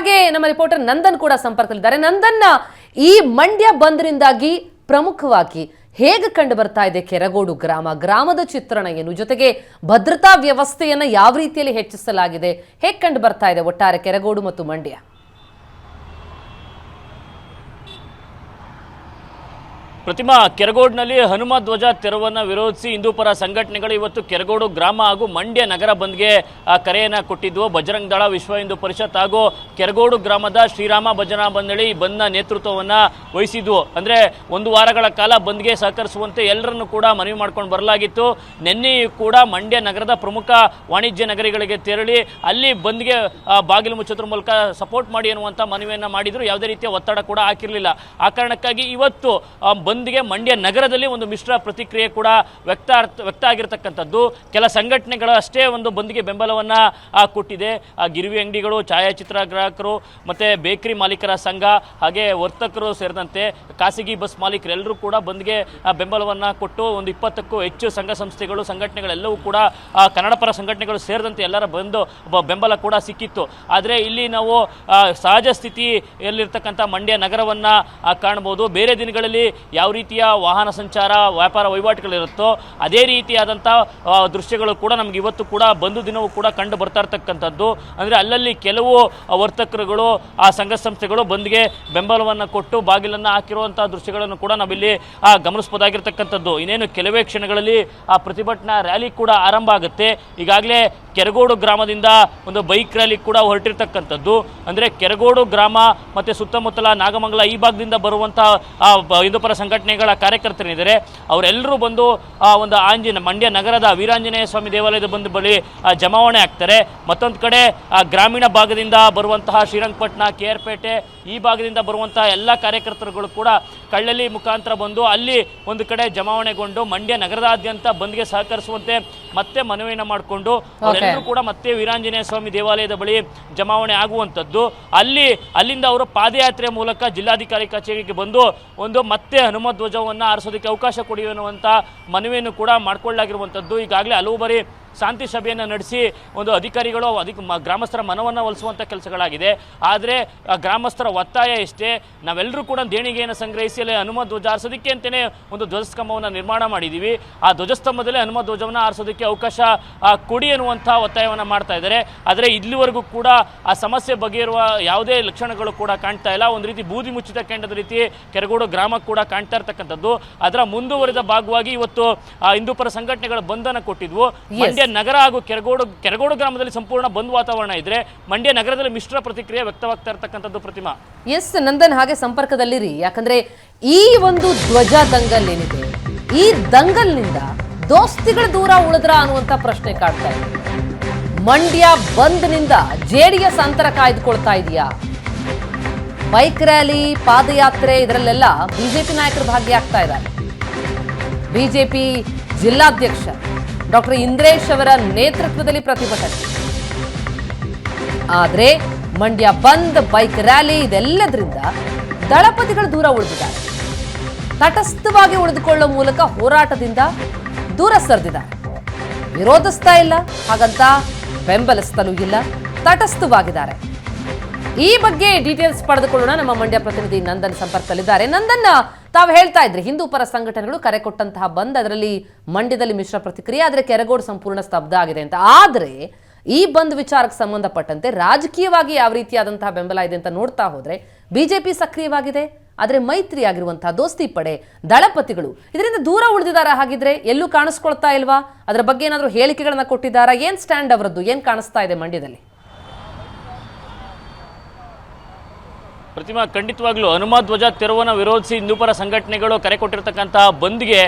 ಹಾಗೆ ನಮ್ಮ ರಿಪೋರ್ಟರ್ ನಂದನ್ ಕೂಡ ಸಂಪರ್ಕದಲ್ಲಿದ್ದಾರೆ. ನಂದನ್ನ ಈ ಮಂಡ್ಯ ಬಂದ್ರಿಂದಾಗಿ ಪ್ರಮುಖವಾಗಿ ಹೇಗೆ ಕಂಡು ಬರ್ತಾ ಇದೆ ಕೆರಗೋಡು ಗ್ರಾಮ? ಗ್ರಾಮದ ಚಿತ್ರಣ ಏನು? ಜೊತೆಗೆ ಭದ್ರತಾ ವ್ಯವಸ್ಥೆಯನ್ನ ಯಾವ ರೀತಿಯಲ್ಲಿ ಹೆಚ್ಚಿಸಲಾಗಿದೆ? ಹೇಗೆ ಕಂಡು ಬರ್ತಾ ಇದೆ ಒಟ್ಟಾರೆ ಕೆರಗೋಡು ಮತ್ತು ಮಂಡ್ಯ? ಪ್ರತಿಮಾ ಕೆರಗೋಡ್ನಲ್ಲಿ ಹನುಮ ಧ್ವಜ ತೆರವನ್ನು ವಿರೋಧಿಸಿ ಹಿಂದೂಪರ ಸಂಘಟನೆಗಳು ಇವತ್ತು ಕೆರಗೋಡು ಗ್ರಾಮ ಹಾಗೂ ಮಂಡ್ಯ ನಗರ ಬಂದ್ಗೆ ಕರೆಯನ್ನು ಕೊಟ್ಟಿದ್ವು ಬಜರಂಗ್ ದಳ, ವಿಶ್ವ ಹಿಂದೂ ಪರಿಷತ್ ಹಾಗೂ ಕೆರಗೋಡು ಗ್ರಾಮದ ಶ್ರೀರಾಮ ಭಜನಾ ಬಂದಳಿ ಬಂದ್ನ ನೇತೃತ್ವವನ್ನು ವಹಿಸಿದ್ವು ಅಂದರೆ ಒಂದು ವಾರಗಳ ಕಾಲ ಬಂದ್ಗೆ ಸಹಕರಿಸುವಂತೆ ಎಲ್ಲರನ್ನು ಕೂಡ ಮನವಿ ಮಾಡ್ಕೊಂಡು ಬರಲಾಗಿತ್ತು. ನಿನ್ನೆಯೂ ಕೂಡ ಮಂಡ್ಯ ನಗರದ ಪ್ರಮುಖ ವಾಣಿಜ್ಯ ನಗರಿಗಳಿಗೆ ತೆರಳಿ ಅಲ್ಲಿ ಬಂದ್ಗೆ ಬಾಗಿಲು ಮುಚ್ಚೋದ್ರ ಮೂಲಕ ಸಪೋರ್ಟ್ ಮಾಡಿ ಅನ್ನುವಂಥ ಮನವಿಯನ್ನು ಮಾಡಿದರು. ಯಾವುದೇ ರೀತಿಯ ಒತ್ತಡ ಕೂಡ ಹಾಕಿರಲಿಲ್ಲ. ಆ ಕಾರಣಕ್ಕಾಗಿ ಇವತ್ತು ಬಂದ್ಗೆ ಮಂಡ್ಯ ನಗರದಲ್ಲಿ ಒಂದು ಮಿಶ್ರ ಪ್ರತಿಕ್ರಿಯೆ ಕೂಡ ವ್ಯಕ್ತ ವ್ಯಕ್ತ ಆಗಿರತಕ್ಕಂಥದ್ದು ಕೆಲ ಸಂಘಟನೆಗಳು ಅಷ್ಟೇ ಒಂದು ಬಂದ್ಗೆ ಬೆಂಬಲವನ್ನು ಕೊಟ್ಟಿದೆ. ಆ, ಗಿರಿವಿ ಅಂಗಡಿಗಳು ಛಾಯಾಚಿತ್ರ ಗ್ರಾಹಕರು ಮತ್ತು ಬೇಕರಿ ಮಾಲೀಕರ ಸಂಘ ಹಾಗೆ ವರ್ತಕರು ಸೇರಿದಂತೆ ಖಾಸಗಿ ಬಸ್ ಮಾಲೀಕರೆಲ್ಲರೂ ಕೂಡ ಬಂದ್ಗೆ ಬೆಂಬಲವನ್ನು ಕೊಟ್ಟು ಒಂದು ಇಪ್ಪತ್ತಕ್ಕೂ ಹೆಚ್ಚು ಸಂಘ ಸಂಸ್ಥೆಗಳು ಸಂಘಟನೆಗಳೆಲ್ಲವೂ ಕೂಡ ಕನ್ನಡಪರ ಕನ್ನಡ ಪರ ಸಂಘಟನೆಗಳು ಸೇರಿದಂತೆ ಎಲ್ಲರ ಬಂದು ಬೆಂಬಲ ಕೂಡ ಸಿಕ್ಕಿತ್ತು. ಆದರೆ ಇಲ್ಲಿ ನಾವು ಸಹಜ ಸ್ಥಿತಿಯಲ್ಲಿರ್ತಕ್ಕಂಥ ಮಂಡ್ಯ ನಗರವನ್ನು ಕಾಣ್ಬೋದು. ಬೇರೆ ದಿನಗಳಲ್ಲಿ ಯಾವ ರೀತಿಯ ವಾಹನ ಸಂಚಾರ, ವ್ಯಾಪಾರ ವಹಿವಾಟುಗಳಿರುತ್ತೋ ಅದೇ ರೀತಿಯಾದಂಥ ದೃಶ್ಯಗಳು ಕೂಡ ನಮ್ಗೆ ಇವತ್ತು ಕೂಡ ಬಂದು ದಿನವೂ ಕೂಡ ಕಂಡು ಬರ್ತಾ ಇರ್ತಕ್ಕಂಥದ್ದು. ಅಂದರೆ ಅಲ್ಲಲ್ಲಿ ಕೆಲವು ವರ್ತಕರುಗಳು, ಆ ಸಂಘ ಸಂಸ್ಥೆಗಳು ಬಂದ್ಗೆ ಬೆಂಬಲವನ್ನು ಕೊಟ್ಟು ಬಾಗಿಲನ್ನು ಹಾಕಿರುವಂಥ ದೃಶ್ಯಗಳನ್ನು ಕೂಡ ನಾವಿಲ್ಲಿ ಗಮನಿಸ್ಬೋದಾಗಿರ್ತಕ್ಕಂಥದ್ದು ಇನ್ನೇನು ಕೆಲವೇ ಕ್ಷಣಗಳಲ್ಲಿ ಆ ಪ್ರತಿಭಟನಾ ರ್ಯಾಲಿ ಕೂಡ ಆರಂಭ ಆಗುತ್ತೆ. ಈಗಾಗಲೇ ಕೆರಗೋಡು ಗ್ರಾಮದಿಂದ ಒಂದು ಬೈಕ್ ರ್ಯಾಲಿ ಕೂಡ ಹೊರಟಿರ್ತಕ್ಕಂಥದ್ದು. ಅಂದರೆ ಕೆರಗೋಡು ಗ್ರಾಮ ಮತ್ತು ಸುತ್ತಮುತ್ತಲ ನಾಗಮಂಗಲ ಈ ಭಾಗದಿಂದ ಬರುವಂಥ ಹಿಂದೂಪರ ಸಂಘಟನೆಗಳ ಕಾರ್ಯಕರ್ತರಿದ್ದಾರೆ. ಅವರೆಲ್ಲರೂ ಬಂದು, ಆ, ಒಂದು ಆಂಜನ ಮಂಡ್ಯ ನಗರದ ವೀರಾಂಜನೇಯ ಸ್ವಾಮಿ ದೇವಾಲಯದ ಬಂದು ಬಳಿ ಜಮಾವಣೆ ಆಗ್ತಾರೆ. ಮತ್ತೊಂದು ಕಡೆ ಗ್ರಾಮೀಣ ಭಾಗದಿಂದ ಬರುವಂತಹ ಶ್ರೀರಂಗಪಟ್ಟಣ ಕೆ ಪೇಟೆ ಈ ಭಾಗದಿಂದ ಬರುವಂತಹ ಎಲ್ಲ ಕಾರ್ಯಕರ್ತರುಗಳು ಕೂಡ ಕಳ್ಳಲಿ ಮುಖಾಂತರ ಬಂದು ಅಲ್ಲಿ ಒಂದು ಕಡೆ ಜಮಾವಣೆಗೊಂಡು ಮಂಡ್ಯ ನಗರದಾದ್ಯಂತ ಬಂದ್ಗೆ ಸಹಕರಿಸುವಂತೆ ಮತ್ತೆ ಮನವಿಯನ್ನು ಮಾಡಿಕೊಂಡು ಅವರೆಲ್ಲರೂ ಕೂಡ ಮತ್ತೆ ವೀರಾಂಜನೇಯ ಸ್ವಾಮಿ ದೇವಾಲಯದ ಬಳಿ ಜಮಾವಣೆ ಆಗುವಂಥದ್ದು. ಅಲ್ಲಿ ಅಲ್ಲಿಂದ ಅವರು ಪಾದಯಾತ್ರೆ ಮೂಲಕ ಜಿಲ್ಲಾಧಿಕಾರಿ ಕಚೇರಿಗೆ ಬಂದು ಒಂದು ಮತ್ತೆ ಹನುಮ ಧ್ವಜವನ್ನು ಆರಿಸೋದಕ್ಕೆ ಅವಕಾಶ ಕೊಡಿ ಅನ್ನುವಂಥ ಮನವಿಯನ್ನು ಕೂಡ ಮಾಡಿಕೊಳ್ಳಾಗಿರುವಂಥದ್ದು ಈಗಾಗಲೇ ಹಲವು ಬಾರಿ ಶಾಂತಿ ಸಭೆಯನ್ನು ನಡೆಸಿ ಒಂದು ಅಧಿಕಾರಿಗಳು, ಅಧಿಕ ಮ- ಗ್ರಾಮಸ್ಥರ ಮನವನ್ನು ಒಲಿಸುವಂಥ ಕೆಲಸಗಳಾಗಿದೆ. ಆದರೆ ಗ್ರಾಮಸ್ಥರ ಒತ್ತಾಯ ಇಷ್ಟೇ ನಾವೆಲ್ಲರೂ ಕೂಡ ದೇಣಿಗೆಯನ್ನು ಸಂಗ್ರಹಿಸಿ ಅಲ್ಲಿ ಹನುಮ ಧ್ವಜ ಆರಿಸೋದಕ್ಕೆ ಅಂತಲೇ ಒಂದು ಧ್ವಜಸ್ತಂಭವನ್ನು ನಿರ್ಮಾಣ ಮಾಡಿದ್ದೀವಿ ಆ ಧ್ವಜಸ್ತಂಭದಲ್ಲಿ ಹನುಮ ಧ್ವಜವನ್ನು ಆರಿಸೋದಕ್ಕೆ ಅವಕಾಶ ಕೊಡಿ ಅನ್ನುವಂಥ ಒತ್ತಾಯವನ್ನು ಮಾಡ್ತಾ ಇದ್ದಾರೆ. ಆದರೆ ಇಲ್ಲಿವರೆಗೂ ಕೂಡ ಆ ಸಮಸ್ಯೆ ಬಗೆಯಿರುವ ಯಾವುದೇ ಲಕ್ಷಣಗಳು ಕೂಡ ಕಾಣ್ತಾ ಇಲ್ಲ. ಒಂದು ರೀತಿ ಬೂದಿ ಮುಚ್ಚಿದ ಕಂಡದ ರೀತಿ ಕೆರಗೋಡು ಗ್ರಾಮ ಕೂಡ ಕಾಣ್ತಾ ಇರ್ತಕ್ಕಂಥದ್ದು. ಅದರ ಮುಂದುವರಿದ ಭಾಗವಾಗಿ ಇವತ್ತು ಹಿಂದೂಪರ ಸಂಘಟನೆಗಳು ಬಂಧನ ಕೊಟ್ಟಿದ್ವು. ಮಂಡ್ಯ ನಗರ ಹಾಗೂ ಕೆರಗೋಡು ಕೆರಗೋಡು ಗ್ರಾಮದಲ್ಲಿ ಸಂಪೂರ್ಣ ಬಂದ್ ವಾತಾವರಣ ಇದ್ರೆ ಮಂಡ್ಯ ನಗರದಲ್ಲಿ ಮಿಶ್ರ ಪ್ರತಿಕ್ರಿಯೆ ವ್ಯಕ್ತವಾಗ್ತಾ ಇರತಕ್ಕಂಥದ್ದು ಪ್ರತಿಮಾ. ಎಸ್, ನಂದನ್ ಹಾಗೆ ಸಂಪರ್ಕದಲ್ಲಿರಿ. ಯಾಕಂದ್ರೆ ಈ ಒಂದು ಧ್ವಜ ದಂಗಲ್ ಏನಿದೆ ಈ ದಂಗಲ್ನಿಂದ ದೋಸ್ತಿಗಳ ದೂರ ಉಳಿದ್ರ ಅನ್ನುವಂತ ಪ್ರಶ್ನೆ ಕಾಡ್ತಾ ಇದೆ. ಮಂಡ್ಯ ಬಂದ್ನಿಂದ ಎಸ್ ಅಂತರ ಕಾಯ್ದುಕೊಳ್ತಾ ಇದೆಯಾ? ಬೈಕ್ ರ್ಯಾಲಿ, ಪಾದಯಾತ್ರೆ, ಇದರಲ್ಲೆಲ್ಲ ಬಿಜೆಪಿ ನಾಯಕರು ಭಾಗಿಯಾಗ್ತಾ ಇದ್ದಾರೆ. ಬಿಜೆಪಿ ಜಿಲ್ಲಾಧ್ಯಕ್ಷ ಡಾಕ್ಟರ್ ಇಂದ್ರೇಶ್ ಅವರ ನೇತೃತ್ವದಲ್ಲಿ ಪ್ರತಿಭಟನೆ. ಆದರೆ ಮಂಡ್ಯ ಬಂದ್ ಬೈಕ್ ರ್ಯಾಲಿ ಇದೆಲ್ಲದರಿಂದ ದಳಪತಿಗಳು ದೂರ ಉಳಿದಿದ್ದಾರೆ. ತಟಸ್ಥವಾಗಿ ಉಳಿದುಕೊಳ್ಳುವ ಮೂಲಕ ಹೋರಾಟದಿಂದ ದೂರ ಸರಿದಿದ್ದಾರೆ. ವಿರೋಧಿಸ್ತಾ ಇಲ್ಲ, ಹಾಗಂತ ಬೆಂಬಲಿಸ್ತಲೂ ಇಲ್ಲ, ತಟಸ್ಥವಾಗಿದ್ದಾರೆ. ಈ ಬಗ್ಗೆ ಡೀಟೇಲ್ಸ್ ಪಡೆದುಕೊಳ್ಳೋಣ. ನಮ್ಮ ಮಂಡ್ಯ ಪ್ರತಿನಿಧಿ ನಂದನ್ ಸಂಪರ್ಕದಲ್ಲಿದ್ದಾರೆ. ನಂದನ್ ತಾವು ಹೇಳ್ತಾ ಇದ್ರಿ, ಹಿಂದೂ ಪರ ಸಂಘಟನೆಗಳು ಕರೆ ಕೊಟ್ಟಂತಹ ಬಂದ್ ಅದರಲ್ಲಿ ಮಂಡ್ಯದಲ್ಲಿ ಮಿಶ್ರ ಪ್ರತಿಕ್ರಿಯೆ, ಆದರೆ ಕೆರಗೋಡು ಸಂಪೂರ್ಣ ಸ್ತಬ್ಧ ಆಗಿದೆ ಅಂತ. ಆದ್ರೆ ಈ ಬಂದ್ ವಿಚಾರಕ್ಕೆ ಸಂಬಂಧಪಟ್ಟಂತೆ ರಾಜಕೀಯವಾಗಿ ಯಾವ ರೀತಿಯಾದಂತಹ ಬೆಂಬಲ ಇದೆ ಅಂತ ನೋಡ್ತಾ ಹೋದ್ರೆ ಬಿಜೆಪಿ ಸಕ್ರಿಯವಾಗಿದೆ, ಆದ್ರೆ ಮೈತ್ರಿ ಆಗಿರುವಂತಹ ದೋಸ್ತಿ ಪಡೆ, ದಳಪತಿಗಳು. ಇದರಿಂದ ದೂರ ಉಳಿದಿದ್ದಾರಾ ಹಾಗಿದ್ರೆ? ಎಲ್ಲೂ ಕಾಣಿಸ್ಕೊಳ್ತಾ ಇಲ್ವಾ? ಅದರ ಬಗ್ಗೆ ಏನಾದರೂ ಹೇಳಿಕೆಗಳನ್ನು ಕೊಟ್ಟಿದ್ದಾರಾ? ಏನ್ ಸ್ಟ್ಯಾಂಡ್ ಅವರದ್ದು? ಏನ್ ಕಾಣಿಸ್ತಾ ಇದೆ ಮಂಡ್ಯದಲ್ಲಿ? ಪ್ರತಿಮಾ ಖಂಡಿತವಾಗ್ಲೂ ಹನುಮ ಧ್ವಜ ತೆರವನ್ನು ವಿರೋಧಿಸಿ ಹಿಂದೂಪರ ಸಂಘಟನೆಗಳು ಕರೆ ಕೊಟ್ಟಿರ್ತಕ್ಕಂತಹ ಬಂದ್ಗೆ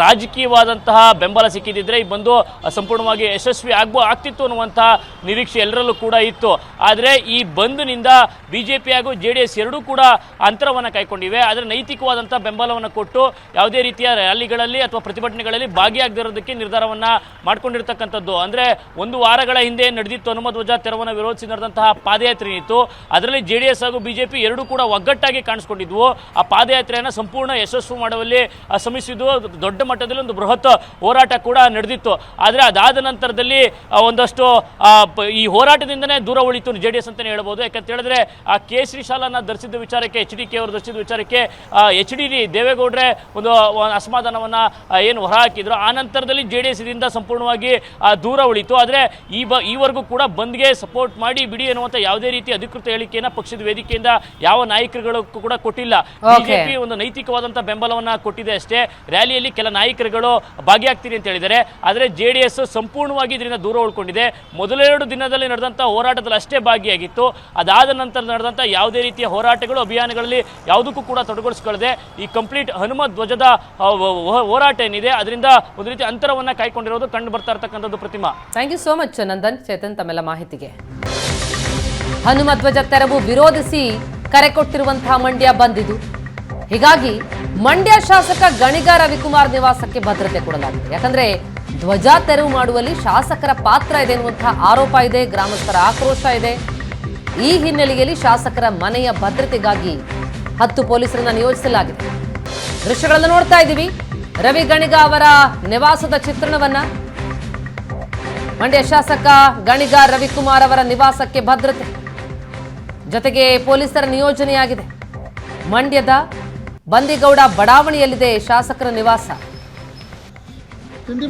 ರಾಜಕೀಯವಾದಂತಹ ಬೆಂಬಲ ಸಿಕ್ಕಿದ್ರೆ ಈ ಬಂದು ಸಂಪೂರ್ಣವಾಗಿ ಯಶಸ್ವಿ ಆಗ್ಬೋ ಆಗ್ತಿತ್ತು ಅನ್ನುವಂತಹ ನಿರೀಕ್ಷೆ ಎಲ್ಲರಲ್ಲೂ ಕೂಡ ಇತ್ತು. ಆದರೆ ಈ ಬಂದ್ನಿಂದ ಬಿ ಜೆ ಹಾಗೂ ಜೆ ಡಿ ಎರಡೂ ಕೂಡ ಅಂತರವನ್ನು ಕೈಕೊಂಡಿವೆ. ಆದರೆ ನೈತಿಕವಾದಂಥ ಬೆಂಬಲವನ್ನು ಕೊಟ್ಟು ಯಾವುದೇ ರೀತಿಯ ರ್ಯಾಲಿಗಳಲ್ಲಿ ಅಥವಾ ಪ್ರತಿಭಟನೆಗಳಲ್ಲಿ ಭಾಗಿಯಾಗದಿರೋದಕ್ಕೆ ನಿರ್ಧಾರವನ್ನು ಮಾಡ್ಕೊಂಡಿರ್ತಕ್ಕಂಥದ್ದು. ಅಂದರೆ ಒಂದು ವಾರಗಳ ಹಿಂದೆ ನಡೆದಿತ್ತು ಹನುಮ ಧ್ವಜ ತೆರವನ್ನು ವಿರೋಧಿಸಿ ನಡೆದಂತಹ ಪಾದಯಾತ್ರೆ ಇತ್ತು ಅದರಲ್ಲಿ ಜೆ ಹಾಗೂ ಬಿಜೆಪಿ ಎರಡೂ ಎರಡೂ ಕೂಡ ಒಗ್ಗಟ್ಟಾಗಿ ಕಾಣಿಸ್ಕೊಂಡಿದ್ವು. ಆ ಪಾದಯಾತ್ರೆಯನ್ನು ಸಂಪೂರ್ಣ ಯಶಸ್ಸು ಮಾಡುವಲ್ಲಿ ಶ್ರಮಿಸಿದ್ವು ದೊಡ್ಡ ಮಟ್ಟದಲ್ಲಿ ಒಂದು ಬೃಹತ್ ಹೋರಾಟ ಕೂಡ ನಡೆದಿತ್ತು. ಆದರೆ ಅದಾದ ನಂತರದಲ್ಲಿ ಒಂದಷ್ಟು ಈ ಹೋರಾಟದಿಂದನೇ ದೂರ ಉಳಿತು ಜೆ ಡಿ ಎಸ್ ಅಂತಲೇ ಹೇಳ್ಬೋದು. ಯಾಕಂತ ಹೇಳಿದ್ರೆ, ಆ, ಕೇಸರಿ ಶಾಲನ್ನು ಧರಿಸಿದ ವಿಚಾರಕ್ಕೆ ಎಚ್ ಡಿ ಕೆ ಅವರು ಧರಿಸಿದ ವಿಚಾರಕ್ಕೆ ಎಚ್ ಡಿ ಡಿ ಒಂದು ಅಸಮಾಧಾನವನ್ನ ಏನು ಹೊರಹಾಕಿದ್ರು. ಆ ನಂತರದಲ್ಲಿ ಜೆ ಡಿ ಎಸ್ ಇದರಿಂದ ಸಂಪೂರ್ಣವಾಗಿ ದೂರ ಉಳಿತು. ಆದರೆ ಈ ಬ, ಈವರೆಗೂ ಕೂಡ ಬಂದ್ಗೆ ಸಪೋರ್ಟ್ ಮಾಡಿ ಬಿಡಿ ಅನ್ನುವಂಥ ಯಾವುದೇ ರೀತಿ ಅಧಿಕೃತ ಹೇಳಿಕೆಯನ್ನು ಪಕ್ಷದ ವೇದಿಕೆಯಿಂದ ಯಾವ ನಾಯಕರುಗಳು ಕೂಡ ಕೊಟ್ಟಿಲ್ಲ. ಬಿಜೆಪಿ ಒಂದು ನೈತಿಕವಾದಂತಹ ಬೆಂಬಲವನ್ನ ಕೊಟ್ಟಿದೆ ಅಷ್ಟೇ. ರ್ಯಾಲಿಯಲ್ಲಿ ಕೆಲ ನಾಯಕರುಗಳು ಭಾಗಿಯಾಗ್ತೀನಿ ಅಂತ ಹೇಳಿದ್ದಾರೆ. ಆದರೆ ಜೆ ಡಿ ಎಸ್ ಸಂಪೂರ್ಣವಾಗಿ ಇದರಿಂದ ದೂರ ಉಳ್ಕೊಂಡಿದೆ. ಮೊದಲೆರಡು ದಿನದಲ್ಲಿ ನಡೆದಂತಹ ಹೋರಾಟದಲ್ಲಿ ಅಷ್ಟೇ ಭಾಗಿಯಾಗಿತ್ತು. ಅದಾದ ನಂತರ ನಡೆದಂಥ ಯಾವುದೇ ರೀತಿಯ ಹೋರಾಟಗಳು ಅಭಿಯಾನಗಳಲ್ಲಿ ಯಾವುದಕ್ಕೂ ಕೂಡ ತೊಡಗಿಸ್ಕೊಳ್ಳದೆ ಈ ಕಂಪ್ಲೀಟ್ ಹನುಮ ಧ್ವಜದ ಹೋರಾಟ ಏನಿದೆ ಅದರಿಂದ ಒಂದು ರೀತಿ ಅಂತರವನ್ನ ಕಾಯ್ಕೊಂಡಿರೋದು ಕಂಡು ಬರ್ತಾ ಇರ್ತಕ್ಕಂಥದ್ದು Pratima. Thank you so much Nandan Chetan ತಮ್ಮೆಲ್ಲ ಮಾಹಿತಿಗೆ. ಹನುಮ ಧ್ವಜ ತೆರವು ವಿರೋಧಿಸಿ ಕರೆ ಕೊಟ್ಟಿರುವಂತಹ ಮಂಡ್ಯ ಬಂದಿದ್ದು. ಹೀಗಾಗಿ ಮಂಡ್ಯ ಶಾಸಕ ಗಣಿಗ ರವಿಕುಮಾರ್ ನಿವಾಸಕ್ಕೆ ಭದ್ರತೆ ಕೊಡಲಾಗಿದೆ. ಯಾಕಂದ್ರೆ ಧ್ವಜ ತೆರವು ಮಾಡುವಲ್ಲಿ ಶಾಸಕರ ಪಾತ್ರ ಇದೆ ಎನ್ನುವಂತಹ ಆರೋಪ ಇದೆ, ಗ್ರಾಮಸ್ಥರ ಆಕ್ರೋಶ ಇದೆ. ಈ ಹಿನ್ನೆಲೆಯಲ್ಲಿ ಶಾಸಕರ ಮನೆಯ ಭದ್ರತೆಗಾಗಿ ಹತ್ತು ಪೊಲೀಸರನ್ನ ನಿಯೋಜಿಸಲಾಗಿದೆ. ದೃಶ್ಯಗಳನ್ನು ನೋಡ್ತಾ ಇದ್ದೀವಿ. ರವಿ ಗಣಿಗ ಅವರ ನಿವಾಸದ ಚಿತ್ರಣವನ್ನ. ಮಂಡ್ಯ ಶಾಸಕ ಗಣಿಗ ರವಿಕುಮಾರ್ ಅವರ ನಿವಾಸಕ್ಕೆ ಭದ್ರತೆ. ಜೊತೆಗೆ ಪೊಲೀಸರ ನಿಯೋಜನೆಯಾಗಿದೆ. ಮಂಡ್ಯದ ಬಂದಿಗೌಡ ಬಡಾವಣೆಯಲ್ಲಿದೆ ಶಾಸಕರ ನಿವಾಸ.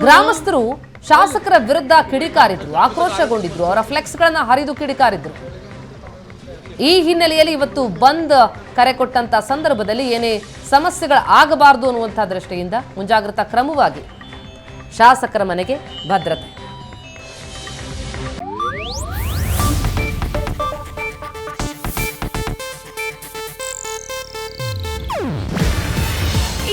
ಗ್ರಾಮಸ್ಥರು ಶಾಸಕರ ವಿರುದ್ಧ ಕಿಡಿಕಾರಿದ್ರು, ಆಕ್ರೋಶಗೊಂಡಿದ್ರು, ಅವರ ಫ್ಲೆಕ್ಸ್ಗಳನ್ನ ಹರಿದು ಕಿಡಿಕಾರಿದ್ರು. ಈ ಹಿನ್ನೆಲೆಯಲ್ಲಿ ಇವತ್ತು ಬಂದ್ ಕರೆ ಕೊಟ್ಟಂತ ಸಂದರ್ಭದಲ್ಲಿ ಏನೇ ಸಮಸ್ಯೆಗಳು ಆಗಬಾರದು ಅನ್ನುವಂತಹ ದೃಷ್ಟಿಯಿಂದ ಮುಂಜಾಗ್ರತಾ ಕ್ರಮವಾಗಿ ಶಾಸಕರ ಮನೆಗೆ ಭದ್ರತೆ.